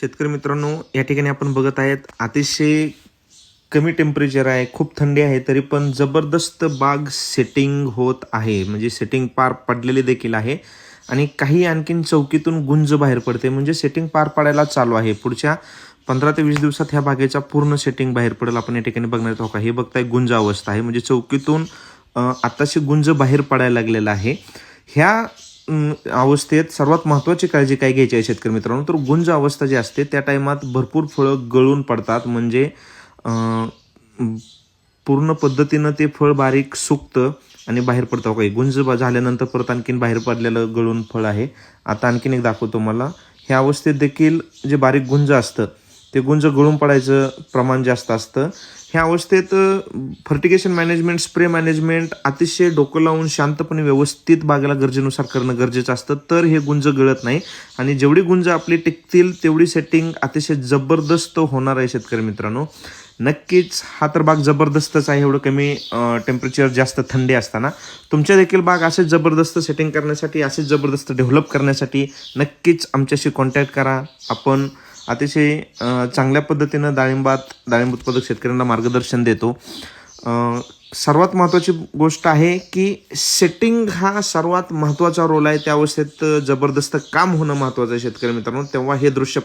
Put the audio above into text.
शेतकरी मित्रांनो या ठिकाणी आपण बघत आहेत अतिशय कमी टेम्परेचर आहे खूप थंडी आहे तरी पण जबरदस्त बाग सेटिंग होत आहे. म्हणजे सेटिंग पार पडलेली देखील आहे. आणि काही आणखीन चौकीतून गुंज बाहेर पडते. म्हणजे सेटिंग पार पाडायला चालू आहे. पुढच्या पंधरा ते वीस दिवसात ह्या बागेचा पूर्ण सेटिंग बाहेर पडेल आपण या ठिकाणी बघणार आहोत. का हे बघताय गुंज अवस्था आहे. म्हणजे चौकीतून आत्ताशी गुंज बाहेर पडायला लागलेला आहे. ह्या अवस्थेत सर्वात महत्त्वाची काळजी काय घ्यायची आहे शेतकरी मित्रांनो? तर गुंज अवस्था जी असते त्या टायमात भरपूर फळं गळून पडतात. म्हणजे पूर्ण पद्धतीनं ते फळ बारीक सुकतं आणि बाहेर पडतं. काही गुंज बा- झाल्यानंतर परत आणखीन बाहेर पडलेलं गळून फळ आहे. आता आणखीन एक दाखवतो मला ह्या अवस्थेत देखील जे बारीक गुंज असतं ते गुंज गळून पडायचं प्रमाण जास्त असतं. ह्या अवस्थेत फर्टिगेशन मॅनेजमेंट स्प्रे मॅनेजमेंट अतिशय डोकं लावून शांतपणे व्यवस्थित बागेला गरजेनुसार करणं गरजेचं असतं. तर हे गुंज गळत नाही. आणि जेवढी गुंज आपली टिकतील तेवढी सेटिंग अतिशय जबरदस्त होणार आहे शेतकरी मित्रांनो. नक्कीच हा तर बाग जबरदस्तच आहे एवढं कमी टेम्परेचर जास्त थंडी असताना. तुमच्या देखील बाग असेच जबरदस्त सेटिंग करण्यासाठी असेच जबरदस्त डेव्हलप करण्यासाठी नक्कीच आमच्याशी कॉन्टॅक्ट करा. आपण अतिशय चांगल्या पद्धतीनं डाळिंबात डाळिंब उत्पादक शेतकऱ्यांना मार्गदर्शन देतो. सर्वात महत्त्वाची गोष्ट आहे की सेटिंग हा सर्वात महत्त्वाचा रोल आहे. त्या अवस्थेत जबरदस्त काम होणं महत्त्वाचं आहे शेतकरी मित्रांनो. तेव्हा हे दृश्य